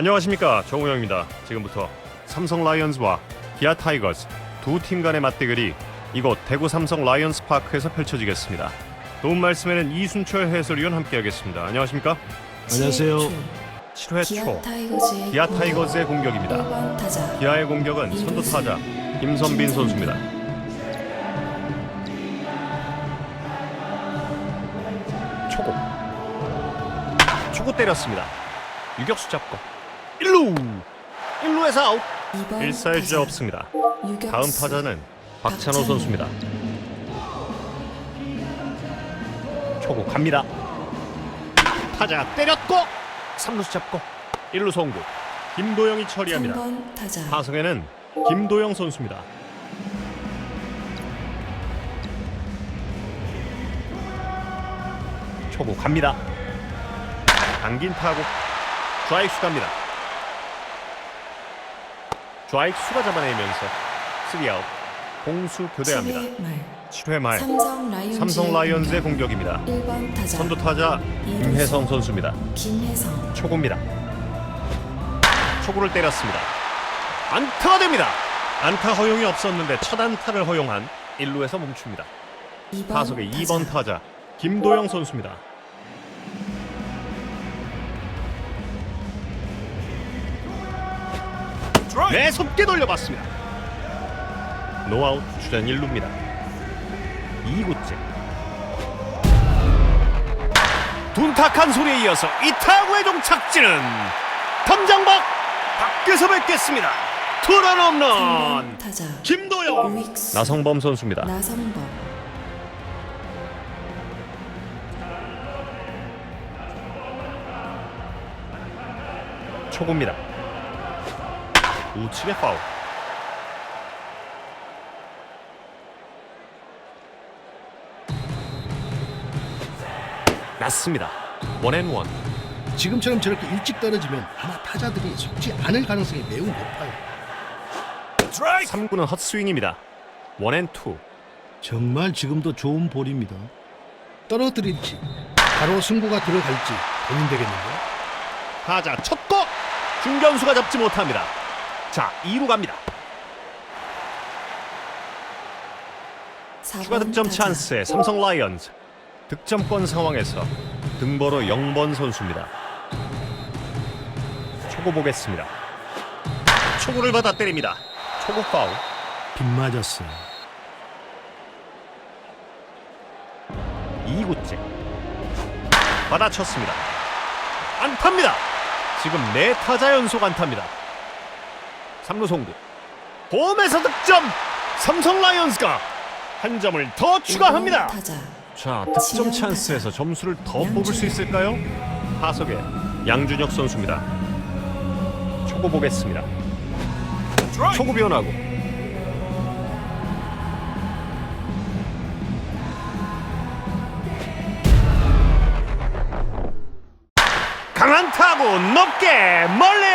안녕하십니까 정우영입니다. 지금부터 삼성 라이언즈와 기아 타이거즈 두팀 간의 맞대결이 이곳 대구 삼성 라이언스 파크에서 펼쳐지겠습니다. 도움 말씀에는 이순철 해설위원 함께하겠습니다. 안녕하십니까? 안녕하세요. 7회 기아 초 타이거즈의 기아 타이거즈의 공격입니다. 1번 타자 기아의 공격은 선두 타자 김선빈 선수입니다. 초구 초구 때렸습니다. 유격수 잡고 1루 1루에서 아웃 2번 1사의 주자 없습니다. 다음 타자는 박찬호. 선수입니다. 초구 갑니다. 타자 때렸고 3루수 잡고 1루 송구 김도영이 처리합니다. 3번 타자 타석에는 김도영 선수입니다. 초구 갑니다. 당긴 타구 좌익수 갑니다. 좌익수가 잡아내면서 3아웃 공수 교대합니다. 7회 말 7회 말 삼성 라이온즈의 삼성 라이언즈의 공격입니다. 1번 타자 선두 타자 김혜성 선수입니다. 김혜성 초구입니다. 초구를 때렸습니다. 안타가 됩니다. 안타 허용이 없었는데 첫 안타를 허용한 1루에서 멈춥니다. 2번 타석의 2번 타자 김도영 선수입니다. 매섭게 돌려봤습니다. 노아웃 주전 1루입니다. 2구째 둔탁한 소리에 이어서 이 타구의 종착지는 덤장박 밖에서 뵙겠습니다. 투런 홈런 3번 타자 김도영 나성범 선수입니다. 나성범 초구입니다. 우측의 파울. 낮습니다. 원앤원. 지금처럼 저렇게 일찍 떨어지면 아마 타자들이 속지 않을 가능성이 매우 높아요. 3구는 헛스윙입니다. 원앤투. 정말 지금도 좋은 볼입니다. 떨어뜨릴지 바로 승부가 들어갈지 고민되겠는데요. 타자 첫고 중견수가 잡지 못합니다. 자 2루 갑니다. 4번 추가 득점 타자 찬스의 삼성 라이언즈. 득점권 상황에서 등번호 0번 선수입니다. 초구 보겠습니다. 초구를 받아 때립니다. 초구 파울. 빗 맞았어요. 2구째 받아쳤습니다. 안타입니다. 지금 네 타자 연속 안타입니다. 3루 송구 홈에서 득점 삼성 라이온즈가 한 점을 더 추가합니다. 1번 타자 자 득점 찬스에서 점수를 더 뽑을 수 있을까요? 타석에 양준혁 선수입니다. 초구 보겠습니다. 초구 변하고 강한 타구 높게 멀리